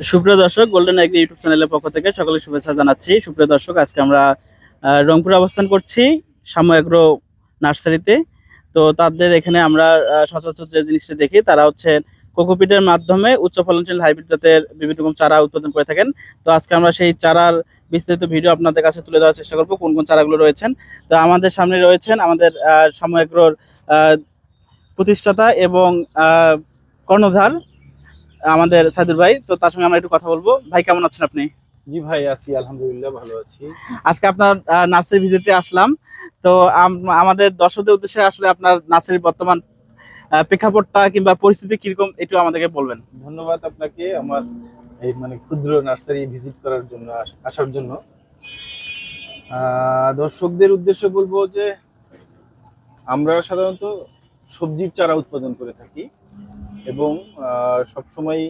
সুপ্রিয় দর্শক golden agri YouTube চ্যানেলের পক্ষ থেকে সকলে শুভেচ্ছা জানাচ্ছি। সুপ্রিয় দর্শক আজকে আমরা রংপুরে অবস্থান করছি সামু এগ্রো নার্সারিতে তো। তাদের এখানে আমরা সচরাচর যে জিনিসটা দেখি তারা হচ্ছে কোকোপিটের মাধ্যমে উচ্চ ফলনশীল হাইব্রিড জাতের বিভিন্ন রকম চারা উৎপাদন করে থাকেন। তো আজকে আমরা সেই চারার বিস্তারিত ভিডিও আপনাদের কাছে তুলে দেওয়ার চেষ্টা করব কোন কোন চারাগুলো রয়েছেন। তো আমাদের সামনে রয়েছেন আমাদের আহ, সামু এগ্রোর প্রতিষ্ঠাতা এবং কর্ণধার আমাদের সাইদুর ভাই তো তার সঙ্গে আমরা একটু কথা বলব। ভাই কেমন আছেন আপনি? জি ভাই আছি আলহামদুলিল্লাহ ভালো আছি। আজকে আপনার নার্সারি ভিজিটে আসলাম। তো আমাদের দর্শকদের উদ্দেশ্যে আসলে আপনার নার্সারির বর্তমান প্রেক্ষাপটটা কিংবা পরিস্থিতি কীরকম একটু আমাদেরকে বলবেন। ধন্যবাদ আপনাকে আমার এই মানে ক্ষুদ্র নার্সারি ভিজিট করার জন্য আসার জন্য। আহ, দর্শকদের উদ্দেশ্যে বলব যে আমরা সাধারণত সবজির চারা উৎপাদন করে থাকি। এবং সব সময়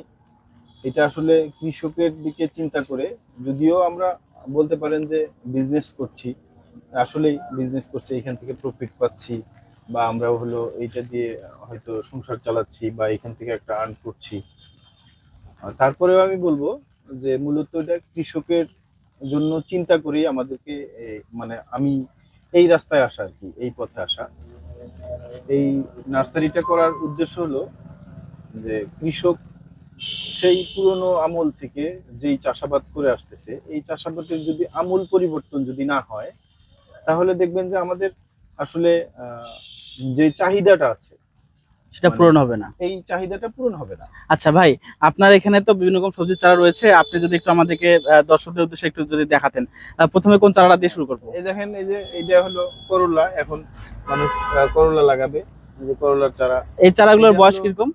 এটা আসলে কৃষকের দিকে চিন্তা করে। যদিও আমরা বলতে পারেন যে বিজনেস করছি, আসলেই বিজনেস করছি, এখান থেকে প্রফিট পাচ্ছি বা আমরা হলো এইটা দিয়ে হয়তো সংসার চালাচ্ছি বা এখান থেকে একটা আর্ন করছি। তারপরেও আমি বলব যে মূলত এটা কৃষকের জন্য চিন্তা করেই আমাদেরকে মানে আমি এই রাস্তায় আসা আর কি, এই পথে আসা। এই নার্সারিটা করার উদ্দেশ্য হলো যে কৃষক সেই পুরনো আমল থেকে যেই চাষাবাদ করে আসতেছে এই চাষাবাদের যদি আমূল পরিবর্তন যদি না হয় তাহলে দেখবেন যে আমাদের আসলে যে চাহিদাটা আছে সেটা মানে- পূরণ হবে না। এই চাহিদাটা পূরণ হবে না। আচ্ছা ভাই আপনার এখানে তো বিভিন্ন রকম সবজির চারা রয়েছে আপনি যদি একটু আমাদেরকে দর্শকদের উদ্দেশ্যে একটু যদি দেখাতেন প্রথমে কোন চারাটা দিয়ে শুরু করব? এই দেখেন এই যে এইটা হলো করলা এখন মানুষ করলা লাগাবে এই যে করলার চারা। এই চারাগুলোর বয়স কীরকম?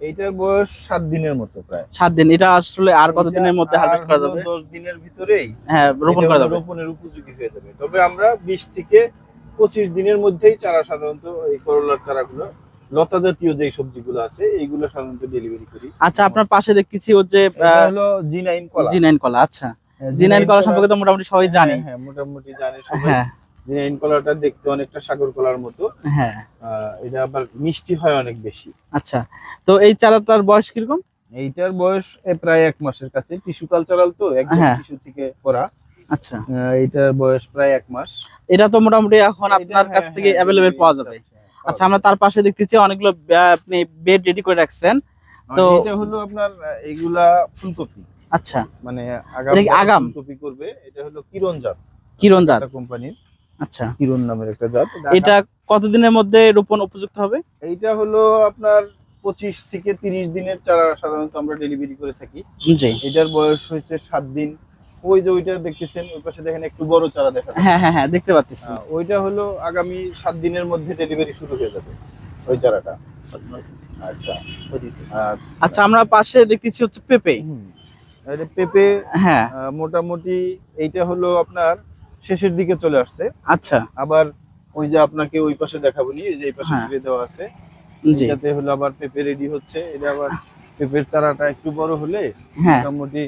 এইটার বয়স সাত দিনের মতো প্রায়। সাত দিন। এটা আসলে আর কত দিনের মধ্যে হারভেস্ট করা যাবে? দশ দিনের ভিতরেই হ্যাঁ রোপণ করা যাবে। রোপণের উপযোগী হয়ে যাবে। তবে আমরা বিশ থেকে পঁচিশ দিনের মধ্যেই চারা সাধারণত এই করলার চারাগুলো লতা জাতীয় যে সবজিগুলো আছে এইগুলো সাধারণত ডেলিভারি করি। আচ্ছা আপনার পাশে দেখতেছি ওর যে হলো জি নাইন কলা। জি নাইন কলা আচ্ছা। হ্যাঁ, জি নাইন কলা সম্পর্কে তো মোটামুটি সবাই জানে। হ্যাঁ, হ্যাঁ মোটামুটি জানে সবাই। হ্যাঁ জি নাইন কলাটা দেখতে অনেকটা সাগর কলার মতো হ্যাঁ। এটা আবার মিষ্টি হয় অনেক বেশি। আচ্ছা তো এই চারাটার বয়স কীরকম? এইটার বয়স প্রায় এক মাসের কাছে টিস্যু কালচারাল তো একদম হ্যাঁ। টিস্যু থেকে করা। আচ্ছা। আহ, এইটার বয়স প্রায় এক মাস। এটা তো মোটামুটি এখন আপনার কাছ হ্যাঁ, থেকে অ্যাভেলেবেল পাওয়া যাবে। হ্যাঁ, আচ্ছা আমরা তার পাশে দেখতেছি অনেকগুলো আপনি বেড রেডি করে রাখছেন। তো- এটা হলো আপনার এগুলা ফুলকপি। আচ্ছা। মানে আগাম আগাম? ফুলকপি করবে এটা হলো কিরণ জাত। কিরণ জাত। কোম্পানির আচ্ছা। কিরণ নামের একটা জাত। এটা কতদিনের মধ্যে রোপণ উপযুক্ত হবে? এইটা হলো আপনার পঁচিশ থেকে তিরিশ দিনের চারা সাধারণত আমরা ডেলিভারি করে থাকি। এটার বয়স হয়েছে সাত দিন। ওই যে ওইটা দেখতেছেন ওই পাশে দেখেন একটু বড় চারা দেখা হ্যাঁ হ্যাঁ হ্যাঁ দেখতে পাচ্ছি। ওইটা হলো আগামী সাত দিনের মধ্যে ডেলিভারি শুরু হয়ে যাবে ওই চারাটা। আচ্ছা আচ্ছা আমরা পাশে দেখতেছি হচ্ছে পেঁপে। পেঁপে হ্যাঁ। মোটামুটি এইটা হলো আপনার শেষের দিকে চলে আসছে। আচ্ছা। আবার ওই যে আপনাকে ওই পাশে দেখাবো নি যে এই পাশে হ্যাঁ। ঘিরে দেওয়া আছে। এটাতে হলো আবার পেঁপে রেডি হচ্ছে। এটা আবার পেঁপের চারাটা একটু বড় হলে হ্যাঁ। মোটামুটি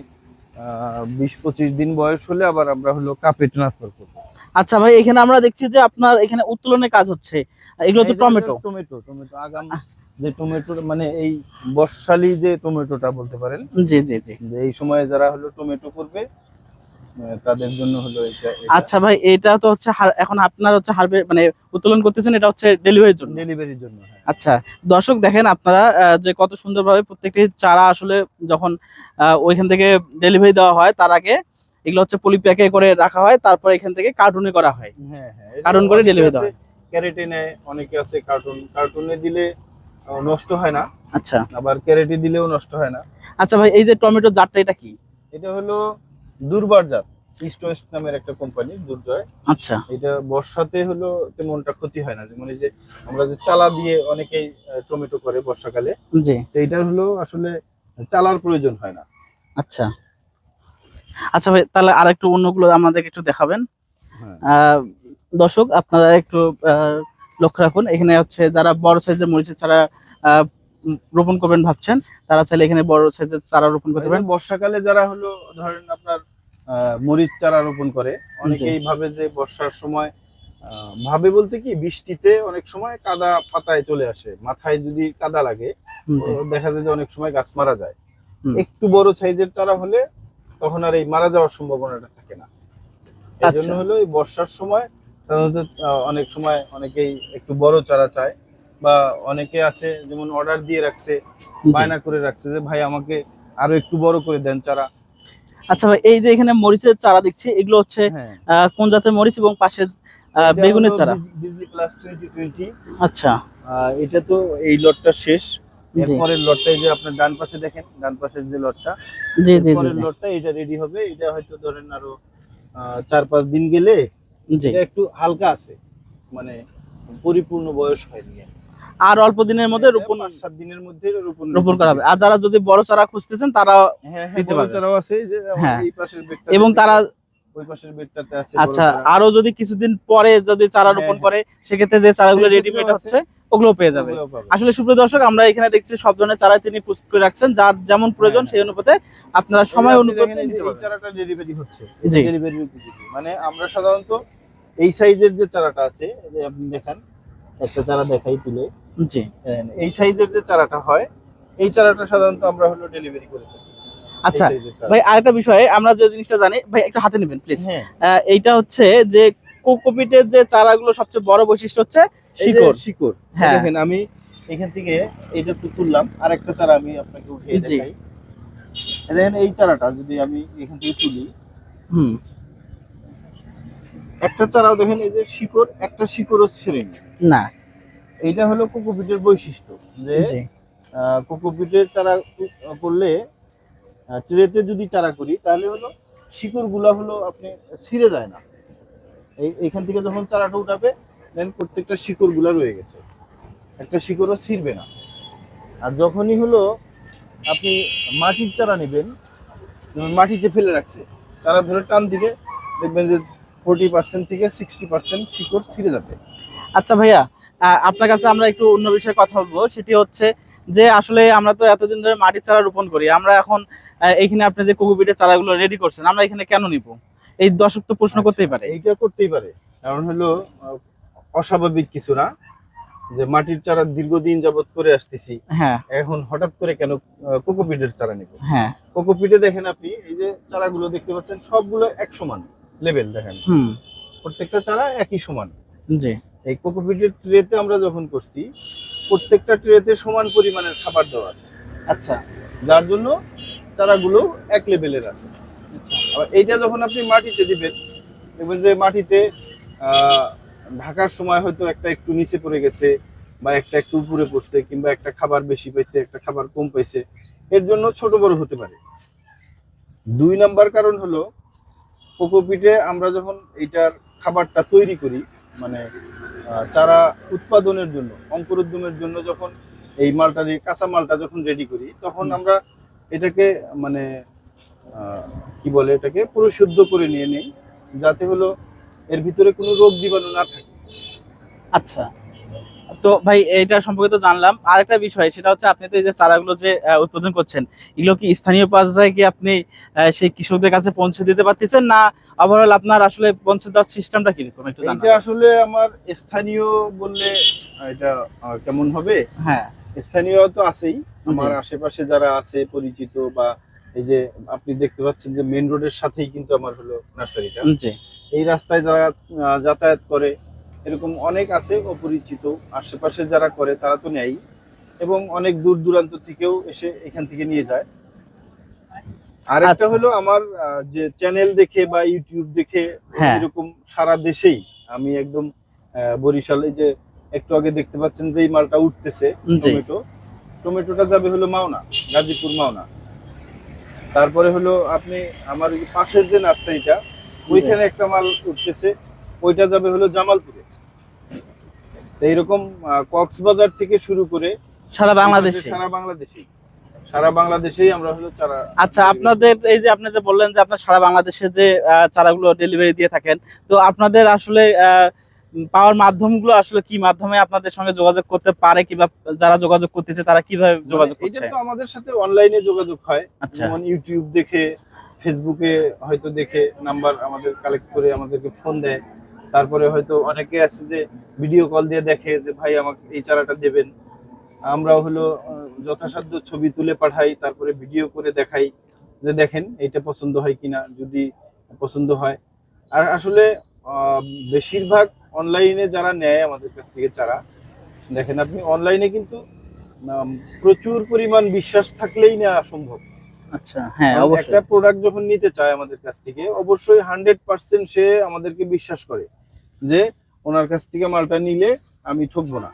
বিশ পঁচিশ দিন বয়স হলে আবার আমরা হলো কাপে ট্রান্সফার করব। আচ্ছা ভাই এখানে আমরা দেখছি যে আপনার এখানে উত্তোলনের কাজ হচ্ছে। এগুলো তো এই যে হলো টমেটো। Tomato tomato. আগাম যে টমেটো মানে এই বর্ষালি যে টমেটোটা বলতে পারেন জি জি জি। যে এই সময়ে যারা হলো টমেটো করবে তাদের জন্য হলো এটা আচ্ছা ভাই এটা তো হচ্ছে এখন আপনার হচ্ছে হারবে মানে উত্তোলন করতেছেন এটা হচ্ছে ডেলিভারির জন্য। ডেলিভারির জন্য হ্যাঁ। আচ্ছা দর্শক দেখেন আপনারা যে কত সুন্দরভাবে প্রত্যেকটি চারা আসলে যখন ওইখান থেকে ডেলিভারি দেওয়া হয় তার আগে এগুলো হচ্ছে পলি প্যাকে করে রাখা হয় তারপর এখান থেকে কার্টুনে করা হয়। হ্যাঁ হ্যাঁ কার্টুন করে delivery দেওয়া হয়। ক্যারেটে নেয় অনেকে আছে কার্টুন কার্টুনে দিলে নষ্ট হয় না। আচ্ছা। আবার ক্যারেটে দিলেও নষ্ট হয় না। আচ্ছা ভাই এই যে টমেটো জাতটা এটা কি? এটা হলো দুর্বার জাত ইস্ট ওয়েস্ট নামের একটা কোম্পানি দুর্জয়। আচ্ছা। এটা বর্ষাতে হলো তেমনটা ক্ষতি হয় না যেমন এই যে আমরা যে চালা দিয়ে অনেকেই টমেটো করে বর্ষাকালে জি। তো এইটার হলো আসলে চালার প্রয়োজন হয় না। আচ্ছা। আচ্ছা ভাই তাহলে আর একটু অন্যগুলো আমাদেরকে একটু দেখাবেন। হ্যাঁ। দর্শক আপনারা একটু লক্ষ্য রাখুন এখানে হচ্ছে যারা বড় সাইজের মরিচের চারা রোপণ করবেন ভাবছেন তারা চাইলে এখানে বড় সাইজের চারা রোপণ করতে পারেন। বর্ষাকালে যারা হলো ধরেন আপনার মরিচ চারা রোপণ করে। অনেকেই ভাবে যে বর্ষার সময় ভাবে বলতে কি বৃষ্টিতে অনেক সময় কাদা পাতায় চলে আসে। মাথায় যদি কাদা লাগে। দেখা যায় যে অনেক সময় গাছ মারা যায়। একটু বড় সাইজের চারা হলে তখন আর এই মারা যাওয়ার সম্ভাবনাটা থাকে না। এই জন্য আচ্ছা। হলো এই বর্ষার সময় সাধারণত অনেক সময় অনেকেই একটু বড় চারা চায় বা অনেকে আছে যেমন অর্ডার দিয়ে রাখছে বায়না করে রাখছে যে ভাই আমাকে আরও একটু বড় করে দেন চারা। আচ্ছা ভাই এই যে এখানে মরিচের চারা দেখছি এগুলো হচ্ছে হ্যাঁ। কোন জাতের মরিচ এবং পাশে বেগুনের চারা? বিজ- বিজলি প্লাস টোয়েন্টি টোয়েন্টি আচ্ছা। এটা তো এই লটটা শেষ। এরপরের লটটা এই যে আপনার ডান পাশে দেখেন ডান পাশের যে লটটা জি জি পরের লটটা এটা রেডি হবে। এটা হয়তো ধরেন আরও চার পাঁচ দিন গেলে এটা একটু হালকা আছে। মানে পরিপূর্ণ বয়স হয়নি আর অল্প দিনের মধ্যে এটা রোপণ সাত দিনের মধ্যে রোপণ রোপণ করা হবে আর যারা যদি বড় চারা খুঁজতেছেন তারা হ্যাঁ হ্যাঁ দিতে পারবে। চারাও আছে যে হ্যাঁ। এই পাশের বেডটা এবং তারা ওই পাশের বেডটাতে আছে আচ্ছা আরও যদি কিছুদিন পরে যদি চারা হ্যাঁ, রোপণ হ্যাঁ। করে সেক্ষেত্রে যে চারাগুলো রেডিমেড হচ্ছে ওগুলো পেয়ে যাবে। আসলে সুপ্রিয় দর্শক আমরা এখানে দেখছি সব ধরনের চারা তিনি প্রস্তুত করে রাখছেন যার যেমন প্রয়োজন হ্যাঁ, সেই অনুপাতে আপনারা সময় অনুপাতে এই চারাটা ডেলিভারি হচ্ছে। ডেলিভারি মানে আমরা সাধারণত এই সাইজের যে চারাটা আছে যে আপনি দেখেন একটা চারা দেখাই তুলে। জি। এই সাইজের যে চারাটা হয় এই চারাটা সাধারণত আমরা হলো ডেলিভারি করে থাকি। আচ্ছা ভাই আরেকটা বিষয়ে আমরা যে জিনিসটা জানি ভাই একটু হাতে নেবেন প্লিজ হ্যাঁ। এইটা হচ্ছে যে কোকোপিটের যে চারাগুলো সবচেয়ে বড় বৈশিষ্ট্য হচ্ছে শিকড়। শিকড়। হ্যাঁ। দেখেন আমি এখান থেকে এটা তো তুললাম আরেকটা চারা আমি আপনাকে উঠিয়ে দেখাই। দেখেন এই চারাটা যদি আমি এখান থেকে তুলি হুম। একটা চারাও দেখেন এই যে শিকড় একটা শিকড়ও ছেড়েনি না। এইটা হলো কোকোপিটের বৈশিষ্ট্য যে কোকোপিটের চারা করলে ট্রেতে যদি চারা করি তাহলে হলো শিকড়গুলা হলো আপনি ছিঁড়ে যায় না। এই এইখান থেকে যখন চারাটা উঠাবে দেন প্রত্যেকটা শিকড়গুলা রয়ে গেছে। একটা শিকড়ও ছিঁড়বে না। আর যখনই হলো আপনি মাটির চারা নেবেন মাটিতে ফেলে রাখছে চারা ধরে টান দিলে দেখবেন যে ফোর্টি পার্সেন্ট থেকে সিক্সটি পার্সেন্ট শিকড় ছিঁড়ে যাবে। আচ্ছা ভাইয়া আপনার কাছে আমরা একটু অন্য বিষয়ে কথা বলব। সেটি হচ্ছে যে আসলে আমরা তো এতদিন ধরে মাটির চারা রোপণ করি। আমরা এখন এখানে আপনি যে কোকোপিটের চারাগুলো রেডি করছেন আমরা এখানে কেন নিব? এই দর্শক তো প্রশ্ন করতেই পারে। এইটা করতেই পারে। কারণ হলো অস্বাভাবিক কিছু না। যে মাটির চারা দীর্ঘদিন যাবত করে আসতেছি হ্যাঁ। এখন হঠাৎ করে কেন কোকোপিটের চারা নিব? হ্যাঁ। কোকোপিটে দেখেন আপনি এই যে চারাগুলো দেখতে পাচ্ছেন সবগুলো এক সমান লেভেল দেখেন। প্রত্যেকটা চারা একই সমান। জি। এই কোকোপিটের ট্রেতে আমরা যখন করছি প্রত্যেকটা ট্রেতে সমান পরিমাণের খাবার দেওয়া আছে। আচ্ছা। যার জন্য চারাগুলো এক লেভেলের আছে। আবার এইটা যখন আপনি মাটিতে দিবেন দেখবেন যে মাটিতে ঢাকার সময় হয়তো একটা একটু নিচে পড়ে গেছে বা একটা একটু উপরে পড়ছে কিংবা একটা খাবার বেশি পাইছে একটা খাবার কম পাইছে এর জন্য ছোট বড় হতে পারে। দুই নাম্বার কারণ হলো কোকোপিটে আমরা যখন এইটার খাবারটা তৈরি করি মানে চারা উৎপাদনের জন্য অঙ্কুরোদ্যমের জন্য যখন এই মালটা কাঁচা মালটা যখন রেডি করি তখন আমরা এটাকে মানে কি বলে এটাকে পরিশুদ্ধ করে নিয়ে নিই যাতে হলো এর ভিতরে কোনো রোগ জীবাণু না থাকে। আচ্ছা। তো ভাই এটা সম্পর্কে তো জানলাম। আরেকটা বিষয় সেটা হচ্ছে আপনি তো এই যে চারাগুলো যে উৎপাদন করছেন এগুলো কি স্থানীয় পর্যায়ে কি আপনি সেই কৃষকদের কাছে পৌঁছে দিতে পারতেছেন না ওভারঅল আপনার আসলে পৌঁছে দেওয়ার সিস্টেমটা কীরকম? একটু এটা আসলে আমার স্থানীয় বললে এটা কেমন হবে? হ্যাঁ। স্থানীয় তো আছেই। আমার আশেপাশে যারা আছে পরিচিত বা এই যে আপনি দেখতে পাচ্ছেন যে মেন রোডের সাথেই কিন্তু আমার হলো নার্সারিটা। এই রাস্তায় যারা যাতায়াত করে এরকম অনেক আছে অপরিচিত আশেপাশে যারা করে তারা তো নেয় এবং অনেক দূর দূরান্ত থেকেও এসে এখান থেকে নিয়ে যায়। আরেকটা আচ্ছা। হলো আমার যে চ্যানেল দেখে বা ইউটিউব দেখে হ্যাঁ। এরকম সারা দেশেই আমি একদম বরিশালে যে একটু আগে দেখতে পাচ্ছেন যে এই মালটা উঠতেছে টমেটো। টমেটোটা যাবে হলো মাওনা গাজীপুর মাওনা। তারপরে হলো আপনি আমার পাশের যে নার্সারিটা ওইখানে একটা মাল উঠতেছে ওইটা যাবে হলো জামালপুরে। এইরকম কক্সবাজার থেকে শুরু করে সারা বাংলাদেশে? সারা বাংলাদেশে সারা বাংলাদেশেই আমরা হলো চারা আচ্ছা আপনাদের এই যে আপনি যে বললেন যে আপনার সারা বাংলাদেশে যে চারাগুলো ডেলিভারি দিয়ে থাকেন তো আপনাদের আসলে পাওয়ার মাধ্যমগুলো আসলে কি মাধ্যমে আপনাদের সঙ্গে যোগাযোগ করতে পারে কিংবা যারা যোগাযোগ করতেছে তারা কীভাবে যোগাযোগ মানে এটা তো আমাদের সাথে অনলাইনে যোগাযোগ হয়। আচ্ছা। যেমন ইউটিউব দেখে ফেসবুকে হয়তো দেখে নাম্বার আমাদের কালেক্ট করে আমাদেরকে ফোন দেয়। তারপরে হয়তো অনেকে আছে যে ভিডিও কল দিয়ে দেখে যে ভাই আমাকে এই চারাটা দেবেন। আমরা হলো যথাসাধ্য ছবি তুলে পাঠাই তারপরে ভিডিও করে দেখাই যে দেখেন এটা পছন্দ হয় কিনা? যদি পছন্দ হয়। আর আসলে বেশিরভাগ অনলাইনে যারা নেয় আমাদের কাছ থেকে চারা দেখেন আপনি অনলাইনে কিন্তু প্রচুর পরিমাণ বিশ্বাস থাকলেই নেওয়া সম্ভব। আচ্ছা হ্যাঁ অবশ্যই। একটা প্রোডাক্ট যখন নিতে চায় আমাদের কাছ থেকে অবশ্যই হান্ড্রেড পার্সেন্ট সে আমাদেরকে বিশ্বাস করে। যে ওনার কাছ থেকে মালটা নিলে আমি ঠকবো না।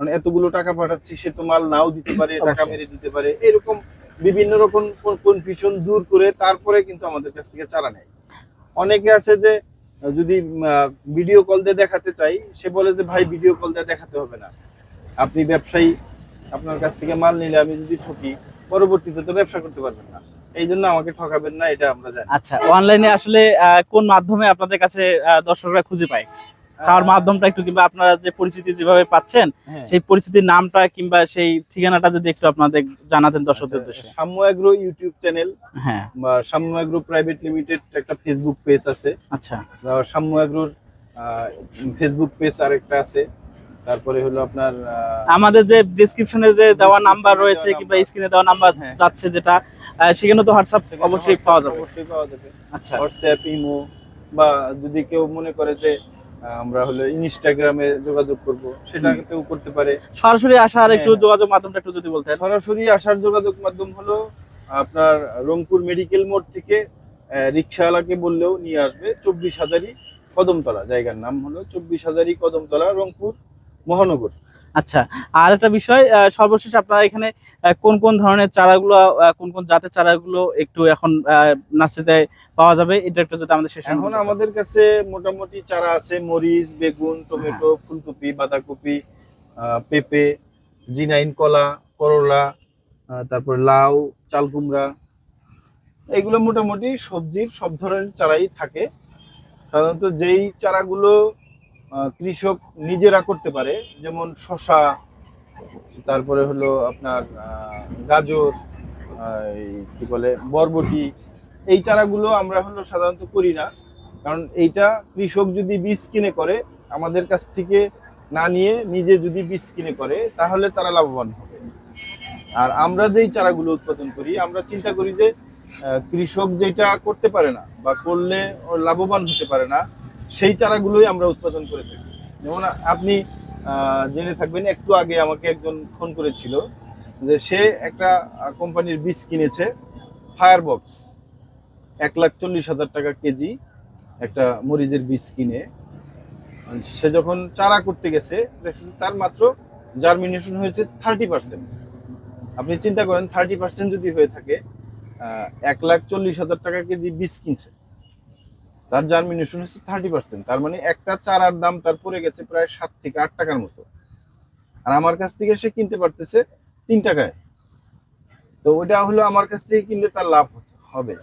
মানে এতগুলো টাকা পাঠাচ্ছি সে তো মাল নাও দিতে পারে টাকা মেরে দিতে পারে। এরকম বিভিন্ন রকম কনফিউশন দূর করে তারপরে কিন্তু আমাদের কাছ থেকে চারা নেয়। অনেকে আছে যে যদি ভিডিও কল দিয়ে দেখাতে চাই সে বলে যে ভাই ভিডিও কল দিয়ে দেখাতে হবে না। আপনি ব্যবসায়ী আপনার কাছ থেকে মাল নিলে আমি যদি ঠকি পরবর্তীতে তো ব্যবসা করতে পারবেন না। এই জন্য আমাকে ঠকাবেন না এটা আমরা জানি। আচ্ছা অনলাইনে আসলে কোন মাধ্যমে আপনাদের কাছে দর্শকরা খুঁজে পায়? খাওয়ার মাধ্যমটা একটু কিংবা আপনারা যে পরিস্থিতি যেভাবে পাচ্ছেন হ্যাঁ। সেই পরিস্থিতির নামটা কিংবা সেই ঠিকানাটা যদি একটু আপনাদের জানাতেন দর্শকদের উদ্দেশ্যে। আচ্ছা, সাম্য এগ্রো ইউটিউব চ্যানেল হ্যাঁ। বা সাম্য এগ্রো প্রাইভেট লিমিটেড একটা ফেসবুক পেজ আছে। আচ্ছা। সাম্য এগ্রোর ফেসবুক পেজ আরেকটা আছে। তারপরে হলো আপনার আমাদের যে ডিসক্রিপশনে যে দেওয়া নাম্বার রয়েছে কিংবা স্ক্রিনে দেওয়া নাম্বার হ্যাঁ। যাচ্ছে যেটা সেখানে তো হোয়াটসঅ্যাপ অবশ্যই পাওয়া যাবে। অবশ্যই পাওয়া যাবে। আচ্ছা। হোয়াটসঅ্যাপ ইমো বা যদি কেউ মনে করে যে আমরা হলো ইনস্টাগ্রামে যোগাযোগ করব সেটাতেও করতে পারে। সরাসরি আসার একটু হ্যাঁ। যোগাযোগ মাধ্যমটা একটু যদি বলতেন। সরাসরি আসার যোগাযোগ মাধ্যম হলো আপনার রংপুর মেডিকেল মোড় থেকে রিক্সাওয়ালাকে বললেও নিয়ে আসবে চব্বিশ হাজারি কদমতলা। জায়গার নাম হলো চব্বিশ হাজারি কদমতলা রংপুর। মহানগর। আচ্ছা আর একটা বিষয় সর্বশেষ আপনারা এখানে কোন কোন ধরনের চারাগুলো কোন কোন জাতের চারাগুলো একটু এখন নার্সারিতে পাওয়া যাবে এটা একটু যদি আমাদের শেষ এখন আমাদের কাছে মোটামুটি চারা আছে মরিচ বেগুন টমেটো ফুলকপি বাঁধাকপি পেঁপে জিনাইন কলা করলা তারপর লাউ চাল কুমড়া এগুলো মোটামুটি সবজির সব ধরনের চারাই থাকে। সাধারণত যেই চারাগুলো কৃষক নিজেরা করতে পারে, যেমন শশা তারপরে হলো আপনার গাজর কি বলে, বরবটি, এই চারাগুলো আমরা হলো সাধারণত করি না। কারণ এইটা কৃষক যদি বীজ কিনে করে, আমাদের কাছ থেকে না নিয়ে নিজে যদি বীজ কিনে করে, তাহলে তারা লাভবান হবে। আর আমরা যেই চারাগুলো উৎপাদন করি, আমরা চিন্তা করি যে কৃষক যেটা করতে পারে না, বা করলে লাভবান হতে পারে না সেই চারাগুলোই আমরা উৎপাদন করে থাকি। যেমন আপনি জেনে থাকবেন, একটু আগে আমাকে একজন ফোন করেছিল যে সে একটা কোম্পানির বীজ কিনেছে ফায়ার বক্স এক লাখ চল্লিশ হাজার টাকা কেজি একটা মরিচের বীজ কিনে। সে যখন চারা করতে গেছে, দেখছে তার মাত্র জার্মিনেশন হয়েছে থার্টি পার্সেন্ট আপনি চিন্তা করেন থার্টি পার্সেন্ট যদি হয়ে থাকে এক লাখ চল্লিশ হাজার টাকা কেজি বীজ কিনছে। তার জার্মিনেশন হচ্ছে থার্টি পার্সেন্ট তার মানে একটা চারার দাম তার পড়ে গেছে প্রায় সাত থেকে আট টাকার মতো। আর আমার কাছ থেকে সে কিনতে পারতেছে তিন টাকায়। তো ওইটা হলো আমার কাছ থেকে কিনলে তার লাভ হবে।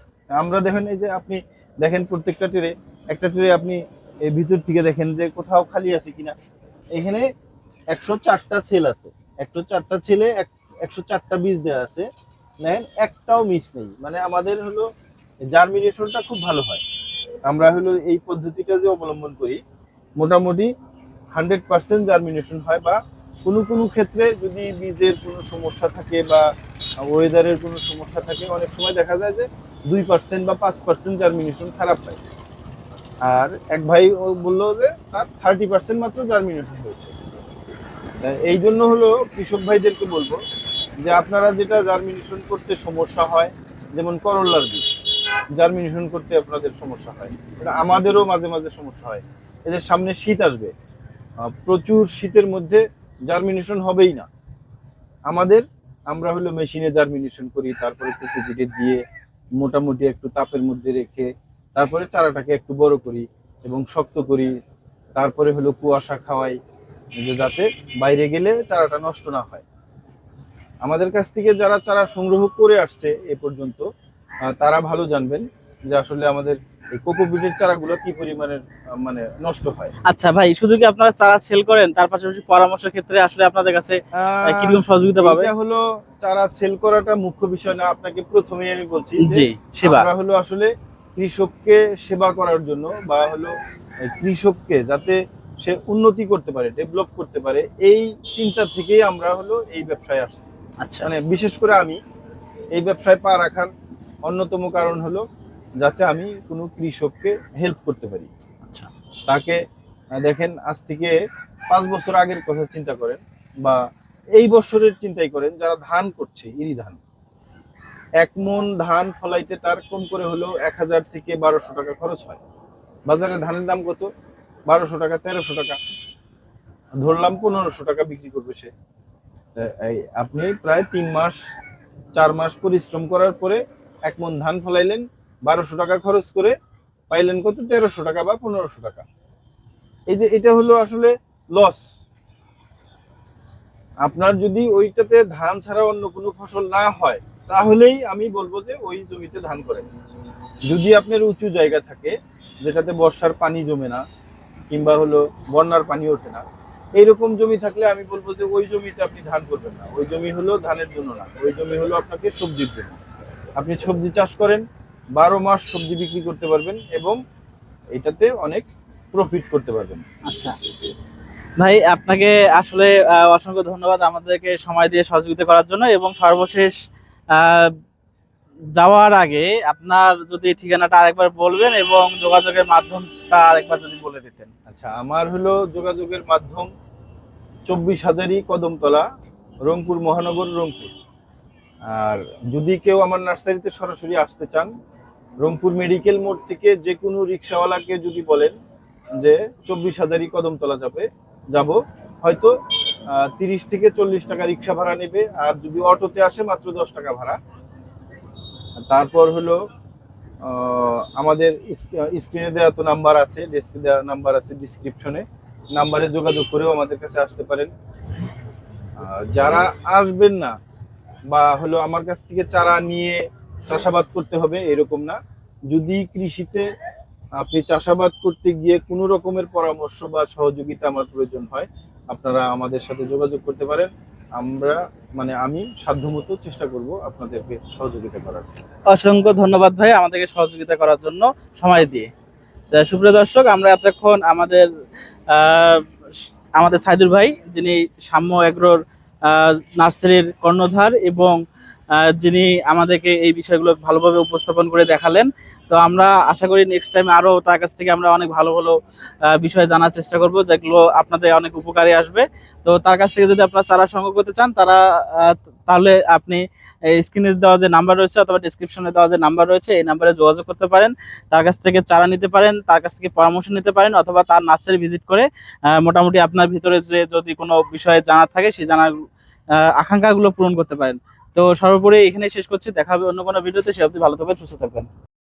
আমরা দেখেন এই যে আপনি দেখেন প্রত্যেকটা ট্রে, একটা ট্রে আপনি এই ভিতর থেকে দেখেন যে কোথাও খালি আছে কিনা। এখানে একশো চারটা সেল আছে, একশো চারটা ছেলে একশো চারটা বীজ দেওয়া আছে। দেখেন একটাও মিস নেই। মানে আমাদের হলো জার্মিনেশনটা খুব ভালো হয়। আমরা হলো এই পদ্ধতিটা যে অবলম্বন করি, মোটামুটি হান্ড্রেড পার্সেন্ট জার্মিনেশন হয় বা কোনো কোনো ক্ষেত্রে যদি বীজের কোনো সমস্যা থাকে বা ওয়েদারের কোনো সমস্যা থাকে, অনেক সময় দেখা যায় যে দুই পার্সেন্ট বা পাঁচ পার্সেন্ট জার্মিনেশন খারাপ হয়। আর এক ভাই বলল যে তার থার্টি পার্সেন্ট মাত্র জার্মিনেশন হয়েছে। এই জন্য হলো কৃষক ভাইদেরকে বলব যে আপনারা যেটা জার্মিনেশন করতে সমস্যা হয়, যেমন করল্লার বীজ। জার্মিনেশন করতে আপনাদের সমস্যা হয়। এটা আমাদেরও মাঝে মাঝে সমস্যা হয়। যে সামনে শীত আসবে। প্রচুর শীতের মধ্যে জার্মিনেশন হবেই না। আমাদের, আমরা হলো মেশিনে জার্মিনেশন করি, তারপরে কুকুপিটে দিয়ে মোটামুটি একটু তাপের মধ্যে রেখে, তারপরে চারাটাকে একটু বড় করি এবং শক্ত করি। তারপরে হলো কুয়াশা খাওয়াই, যে যাতে বাইরে গেলে চারাটা নষ্ট না হয়। আমাদের কাছ থেকে যারা চারা সংগ্রহ করে আসছে এ পর্যন্ত তারা ভালো জানবেন যে আসলে আমাদের এই কোকোপিটের চারাগুলো কি পরিমাণের মানে নষ্ট হয়। আচ্ছা ভাই শুধু কি আপনারা চারা সেল করেন? তার পাশাপাশি পরামর্শের ক্ষেত্রে আসলে আপনাদের কাছে কীরকম সহযোগিতা পাবে? এটা হলো চারা সেল করাটা মুখ্য বিষয় না আপনাকে প্রথমেই আমি বলছি যে জি সেবা। আমরা হলো আসলে কৃষককে সেবা করার জন্য বা হলো কৃষককে যাতে সে উন্নতি করতে পারে ডেভেলপ করতে পারে এই চিন্তা থেকেই আমরা হলো এই ব্যবসায় আসছি। আচ্ছা। মানে বিশেষ করে আমি এই ব্যবসায় পা রাখার অন্যতম কারণ হলো যাতে আমি কোনো কৃষককে হেল্প করতে পারি। আচ্ছা। তাকে দেখেন আজ থেকে পাঁচ বছর আগের কথা চিন্তা করেন বা এই বছরের চিন্তাই করেন যারা ধান করছে ইরি ধান। এক মন ধান ফলাইতে তার কম করে হলো এক হাজার থেকে বারোশো টাকা খরচ হয়। বাজারে ধানের দাম কত? বারোশো টাকা তেরোশো টাকা। ধরলাম পনেরোশো টাকা বিক্রি করবে সে। আপনি প্রায় তিন মাস চার মাস পরিশ্রম করার পরে এক মন ধান ফলাইলেন, বারোশো টাকা খরচ করে পাইলেন কত? তেরোশো টাকা বা পনেরোশো টাকা। এই যে এটা হলো আসলে লস আপনার যদি ওইটাতে ধান ছাড়া অন্য কোনো ফসল না হয়, তাহলেই আমি বলব যে ওই জমিতে ধান করেন যদি আপনার উঁচু জায়গা থাকে, যেটাতে বর্ষার পানি জমে না, কিংবা হলো বন্যার পানি ওঠে না, এইরকম জমি থাকলে আমি বলব যে ওই জমিতে আপনি ধান করবেন না। ওই জমি হলো ধানের জন্য না, ওই জমি হলো আপনাকে সবজির জন্য। আপনি সবজি চাষ করেন বারো মাস সবজি বিক্রি করতে পারবেন এবং এটাতে অনেক প্রফিট করতে পারবেন। আচ্ছা। ভাই আপনাকে আসলে অসংখ্য ধন্যবাদ আমাদেরকে সময় দিয়ে সহযোগিতা করার জন্য এবং সর্বশেষ যাওয়ার আগে আপনার যদি ঠিকানাটা আরেকবার বলবেন এবং যোগাযোগের মাধ্যমটা আরেকবার যদি বলে দিতেন। আচ্ছা আমার হলো যোগাযোগের মাধ্যম চব্বিশ হাজারি কদমতলা রংপুর মহানগর রংপুর। আর যদি কেউ আমার নার্সারিতে সরাসরি আসতে চান, রংপুর মেডিকেল মোড় থেকে যে কোনো রিক্সাওয়ালাকে যদি বলেন যে চব্বিশ হাজারই কদমতলা যাবে, যাব। হয়তো তিরিশ থেকে চল্লিশ টাকা রিক্সা ভাড়া নেবে, আর যদি অটোতে আসে মাত্র দশ টাকা ভাড়া। তারপর হলো আমাদের স্ক্রিনে দেওয়া তো নাম্বার আছে, ডেস্কে দেওয়া নাম্বার আছে ডিসক্রিপশনে। নাম্বারে যোগাযোগ করেও আমাদের কাছে আসতে পারেন। যারা আসবেন না বা হলো আমার কাছ থেকে চারা নিয়ে চাষাবাদ করতে হবে, এরকম না। যদি কৃষিতে আপনি চাষাবাদ করতে গিয়ে কোনো রকমের পরামর্শ বা সহযোগিতা আমার প্রয়োজন হয়, আপনারা আমাদের সাথে যোগাযোগ করতে পারেন। আমরা মানে আমি সাধ্যমতো চেষ্টা করব আপনাদেরকে সহযোগিতা করার। অসংখ্য ধন্যবাদ ভাই আমাদেরকে সহযোগিতা করার জন্য সময় দিয়ে। সুপ্রিয় দর্শক, আমরা এতক্ষণ আমাদের আমাদের সাইদুর ভাই, যিনি সাম্য এগ্রোর নার্সারির কর্ণধার এবং যিনি আমাদেরকে এই বিষয়গুলো ভালোভাবে উপস্থাপন করে দেখালেন। তো আমরা আশা করি নেক্সট টাইম আরও তার কাছ থেকে আমরা অনেক ভালো ভালো বিষয় জানার চেষ্টা করব যেগুলো আপনাদের অনেক উপকারে আসবে। তো তার কাছ থেকে যদি আপনারা চারা সংগ্রহ করতে চান তারা তাহলে আপনি স্ক্রিনে দেওয়া যে নাম্বার রয়েছে অথবা ডিসক্রিপশনে দেওয়া যে নাম্বার রয়েছে এই নাম্বারে যোগাযোগ করতে পারেন। তার কাছ থেকে চারা নিতে পারেন তার কাছ থেকে পরামর্শ নিতে পারেন অথবা তার নার্সারি ভিজিট করে মোটামুটি আপনার ভিতরে যে যদি কোনো বিষয়ে জানা থাকে সেই জানার আহ, আকাঙ্ক্ষাগুলো পূরণ করতে পারেন। তো সর্বোপরি এখানে শেষ করছি। দেখা হবে অন্য কোনো ভিডিওতে। সে অবধি ভালো থাকবেন, সুস্থ থাকবেন।